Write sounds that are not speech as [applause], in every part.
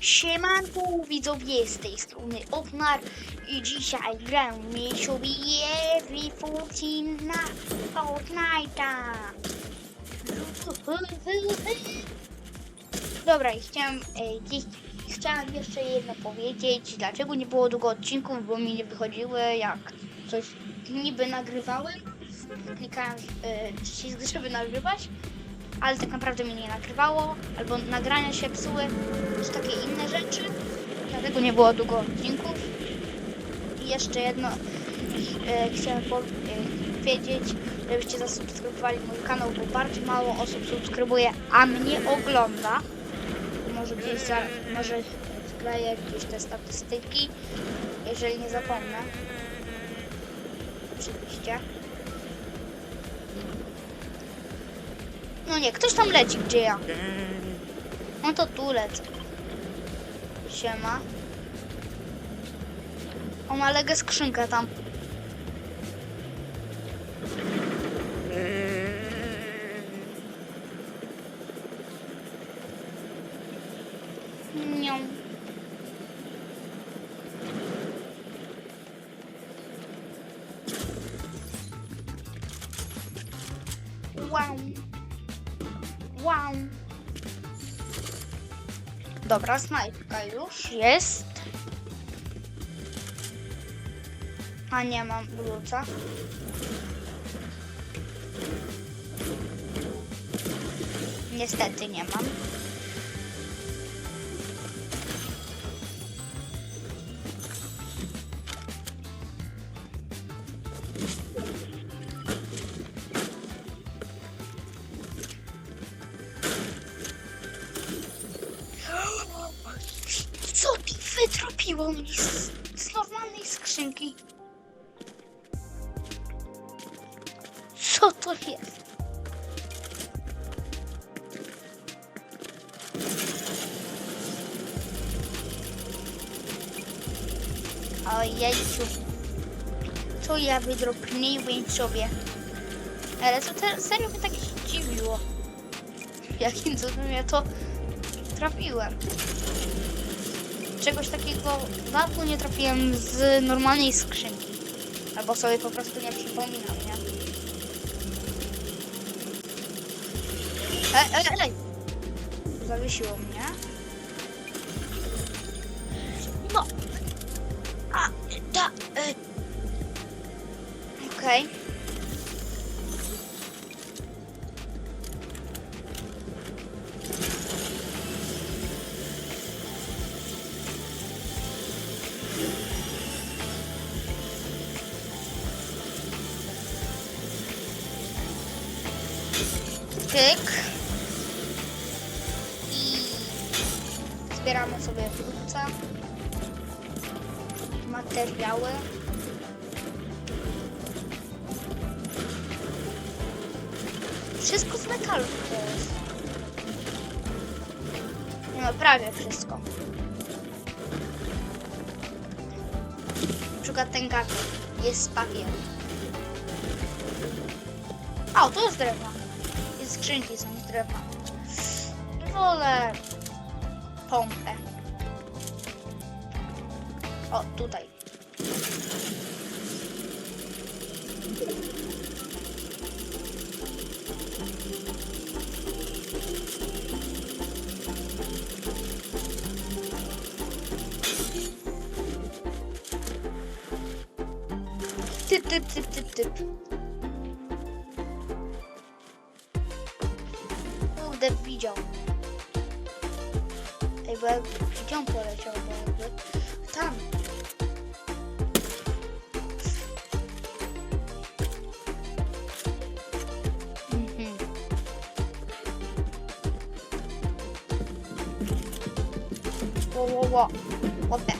Siemanko widzowie z tej strony Oknar i dzisiaj gramy sobie Every Fortune na Fortnite'a. Dobra i chciałem, e, dziś, chciałem jeszcze jedno powiedzieć, dlaczego nie było długo odcinków, bo mi nie wychodziły jak coś niby nagrywałem, klikałem e, przycisk, żeby nagrywać, ale tak naprawdę mi nie nagrywało, albo nagrania się psuły, czy takie inne rzeczy. Dlatego nie było długo odcinków. I jeszcze jedno e, chciałem powiedzieć, żebyście zasubskrybowali mój kanał, bo bardzo mało osób subskrybuje, a mnie ogląda. Może gdzieś za, może wkleję gdzieś te statystyki, jeżeli nie zapomnę. Oczywiście. No nie, ktoś tam leci, gdzie ja. No to tu lecę. Siema. O, ma legę skrzynkę tam. Dobra, snajpka już jest. A nie mam bluca. Niestety nie mam. Co to jest? Ojejciu. Co ja wydropniłem sobie? Ale to te, serio mnie tak zdziwiło. [laughs] Jakim cudem ja to trafiłem. Czegoś takiego dawno nie trafiłem z normalnej skrzynki. Albo sobie po prostu nie przypominam, nie? Ej, ej, ej! Zawiesiło mnie. Wszystko z metalu to jest. No prawie wszystko. Na przykład ten gak jest z papieru. A, to jest drewno. I skrzynki są z drewna. Wolę pompę. O, tutaj. Typ, typ, typ, typ, typ. Kurde, widział. Ej, bo jak gdzie on poleciał, bo jakby tam. Mhm. Wo, wo, wo. Opę.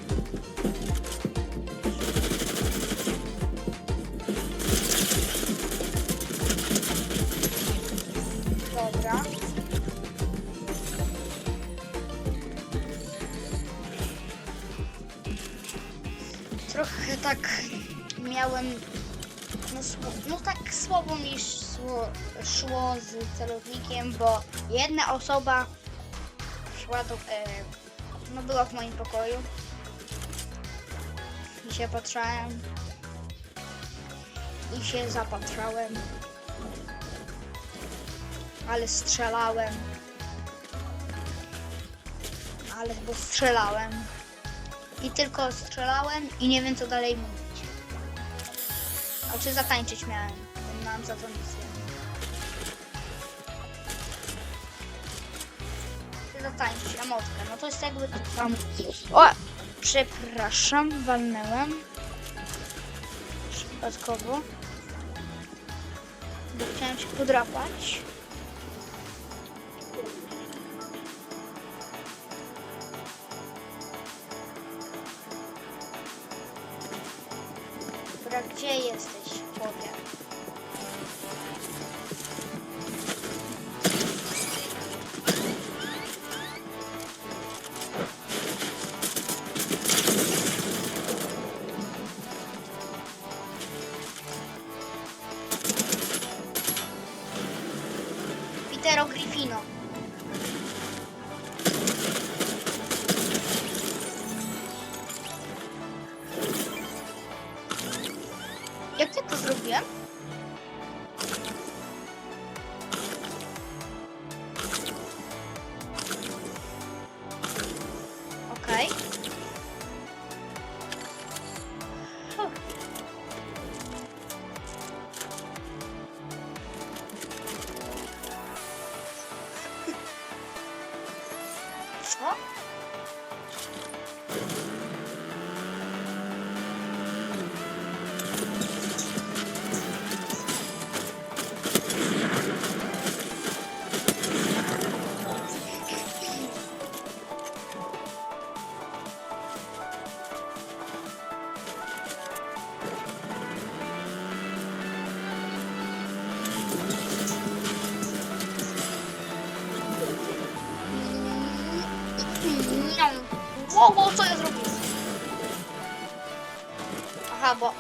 No, no tak słabo mi szło, szło z celownikiem, bo jedna osoba szła do. E, No była w moim pokoju. I się patrzałem. I się zapatrzałem. Ale strzelałem. Ale bo strzelałem. I tylko strzelałem i nie wiem co dalej mówić. A czy zatańczyć miałem? Mam za to nic. Czy zatańczyć emotkę? No to jest jakby to samo. O! Przepraszam, walnęłem. Przypadkowo. Bo chciałem się podrapać. Dobra, gdzie jesteś, chłopie? Wow, wow, co ja zrobiłem? Aha, bo...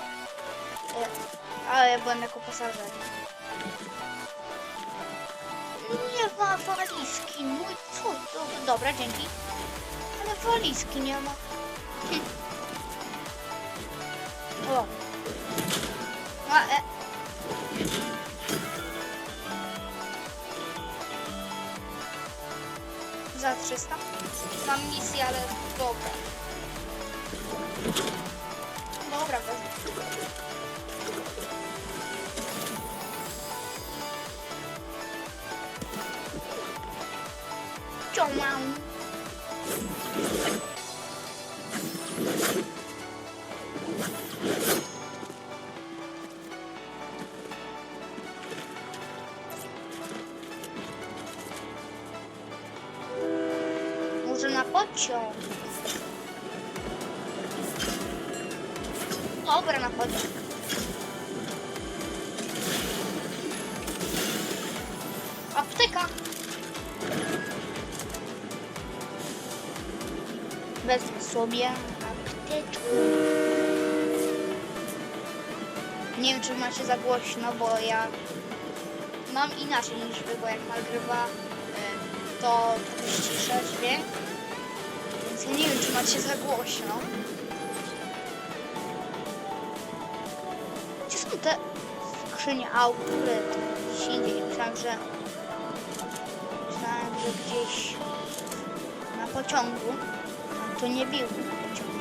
Ale ja byłem jako pasażer. Nie ma walizki. Mój cud. Do- Dobra, dzięki. Ale walizki nie ma. Hm. [laughs] O. A, e. Za 300. Mam misję, ale dobra. Dobra, wezmę. Ciąłam. Pociąg. Dobra, na pociąg. Apteka. Wezmę sobie apteczkę. Nie wiem, czy macie za głośno, bo ja mam inaczej niż wy, bo jak nagrywa, to ściszę dźwięk. Nie wiem, czy macie za głośno. Gdzie są te skrzynie auryt? Gdzieś indziej. Myślałem, że... Myślałem, że gdzieś na pociągu. To nie był na pociągu.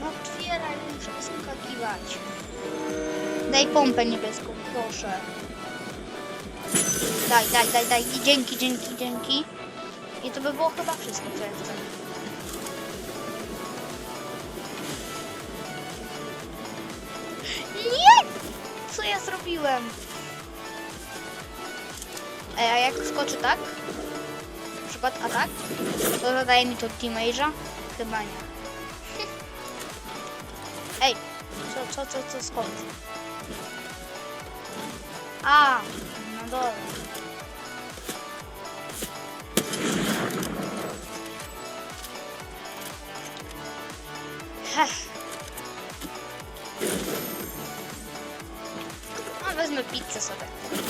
No otwieraj, muszę skakiwać. Daj pompę niebieską, proszę. Daj, daj, daj, daj. Dzięki, dzięki, dzięki. I to by było chyba wszystko, co ja chcę. Nie! Co ja zrobiłem? Ej, a jak skoczy tak? Na przykład atak? To zadaje mi to damage'a? Chyba nie. Ej, co, co, co, co, skąd? A, no dobra. Heh. A wezmę pizzę. sobie.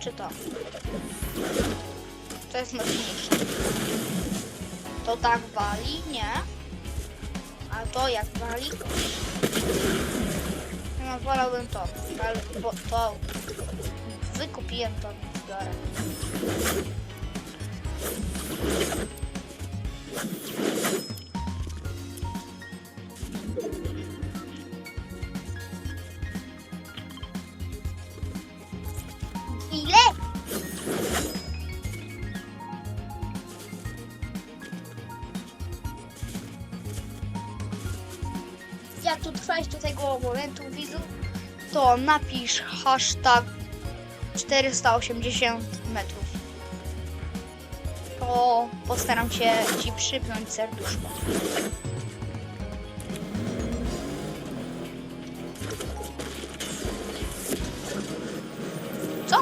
Czy to? To jest mocniejsze. To tak wali? Nie. A to jak wali? No wolałbym to, ale bo to wykupiłem to, biorę. Ile? Jak tu trwać do tego momentu widzu, to napisz hashtag 480 metrów. To postaram się Ci przypnąć serduszko. Co?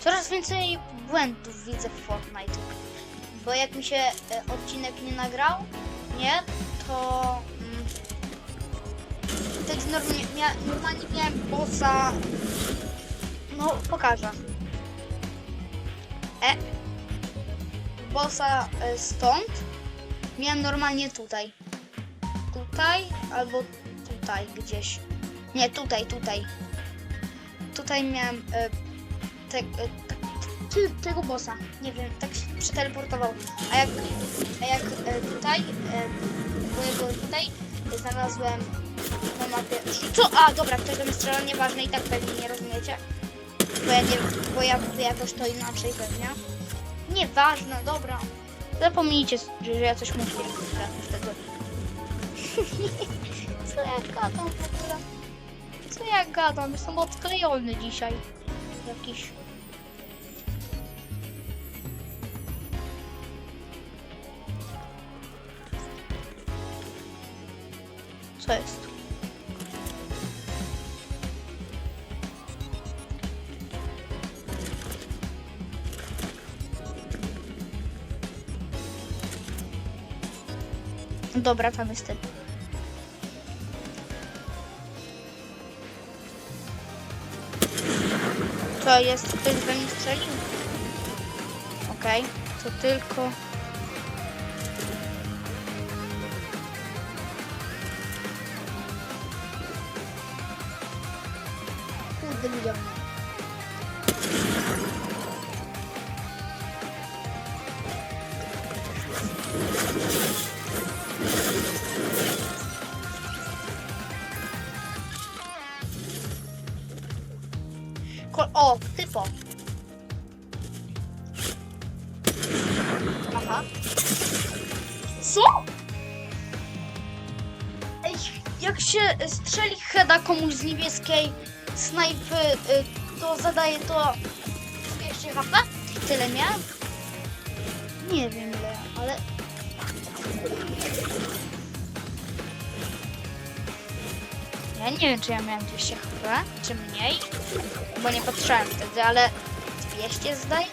Coraz więcej błędów widzę w Fortnite. Bo jak mi się e, odcinek nie nagrał, nie, to mm, wtedy normalnie, mia, normalnie miałem bossa. No, pokażę. E. Bossa e, stąd. Miałem normalnie tutaj. Tutaj albo tutaj gdzieś. Nie, tutaj, tutaj. Tutaj miałem e, te, e, ty, tego bossa. Nie wiem, tak się przeteleportował. A jak, a jak e, tutaj, e, mojego tutaj znalazłem na mapie. Co? A, dobra, ktoś do mnie strzela, nieważne i tak pewnie nie rozumiecie. Bo ja, nie, bo ja mówię jakoś to inaczej pewnie. Nieważne, dobra. Zapomnijcie, że ja coś mówiłem wtedy. [laughs] Co ja gadam w ogóle? Co ja gadam? Jestem odklejony dzisiaj. Jakiś. Co jest? Dobra, tam jest ten. Co jest? Ktoś we mnie strzelił? Okej, to tylko... O, typo. Aha. Co? Ej, jak się strzeli heada komuś z niebieskiej snajpy, y, to zadaje to 200 HP? Tyle miałem? Nie wiem ile, ale... Ja nie wiem, czy ja miałem 200 HP, czy mniej, bo nie patrzyłem wtedy, ale 200 zdaje?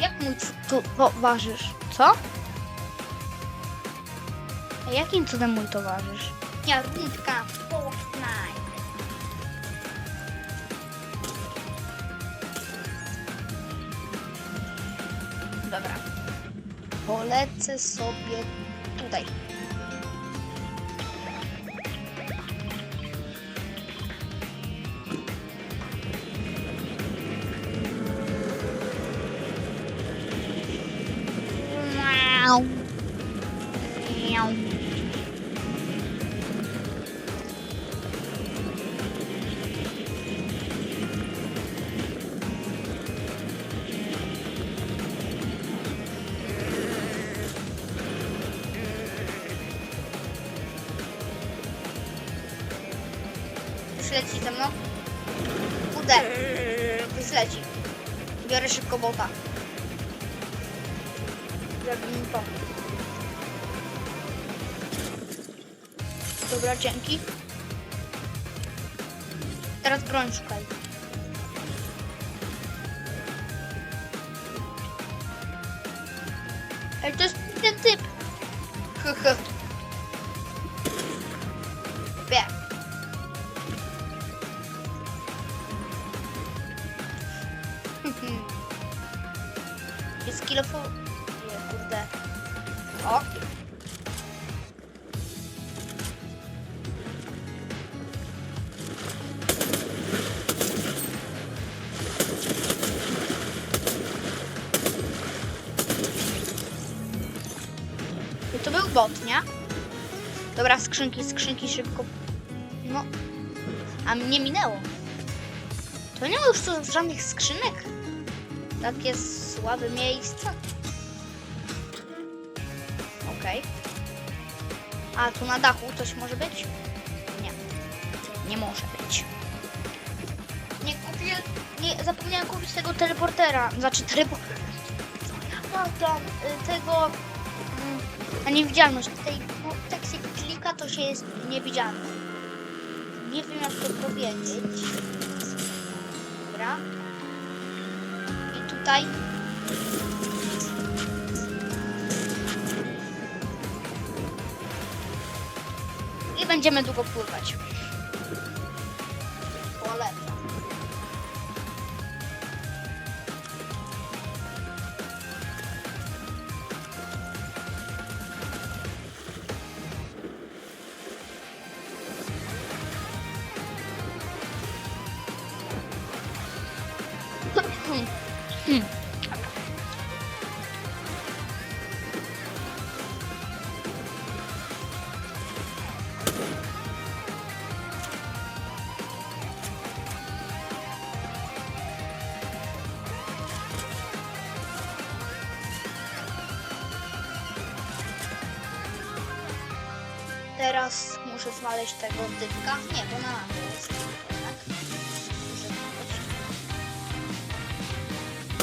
Jak mój tu towarzysz? Co? Jakim cudem mój towarzysz? Ja rundka Fortnite. Dobra. Polecę sobie tutaj. Leci ze mną. Kurde. Ktoś leci. Biorę szybko bota. Mi pomóc. Dobra, dzięki. Teraz broń szukaj. Ale to jest ten typ. Hyhy. Wie. Jest kilofo... Nie, kurde. O. I to był bot, nie? Dobra, skrzynki, skrzynki szybko. No. A mnie minęło. To nie ma już tu żadnych skrzynek. Takie słabe miejsca. Okej. A tu na dachu coś może być? Nie. Nie może być. Nie kupię. Nie, zapomniałem kupić tego teleportera. Znaczy teleportera. No tam, y, tego. mm, A niewidzialność. Tej, no, tak się klika, to się jest niewidzialny. Nie wiem jak to powiedzieć. Dobra. I tutaj. I będziemy długo pływać. Teraz muszę znaleźć tego typka. Nie, bo na to jest. Tak? Muszę znaleźć.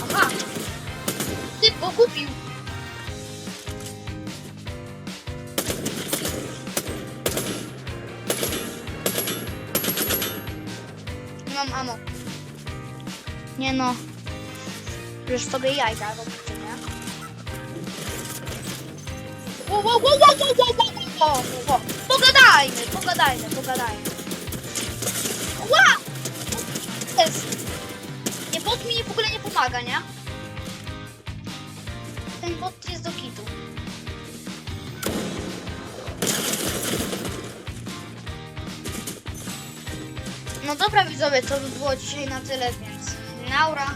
Aha! Typ pogubił! Nie mam amo. Nie no. Już sobie jajka robicie, nie? Wo, wo, wo, wo, wo, wo, wo, Pogadajmy, pogadajmy, pogadajmy. Ła! Jest. Nie, bot mi w ogóle nie pomaga, nie? Ten bot jest do kitu. No dobra widzowie, to by było dzisiaj na tyle, więc naura.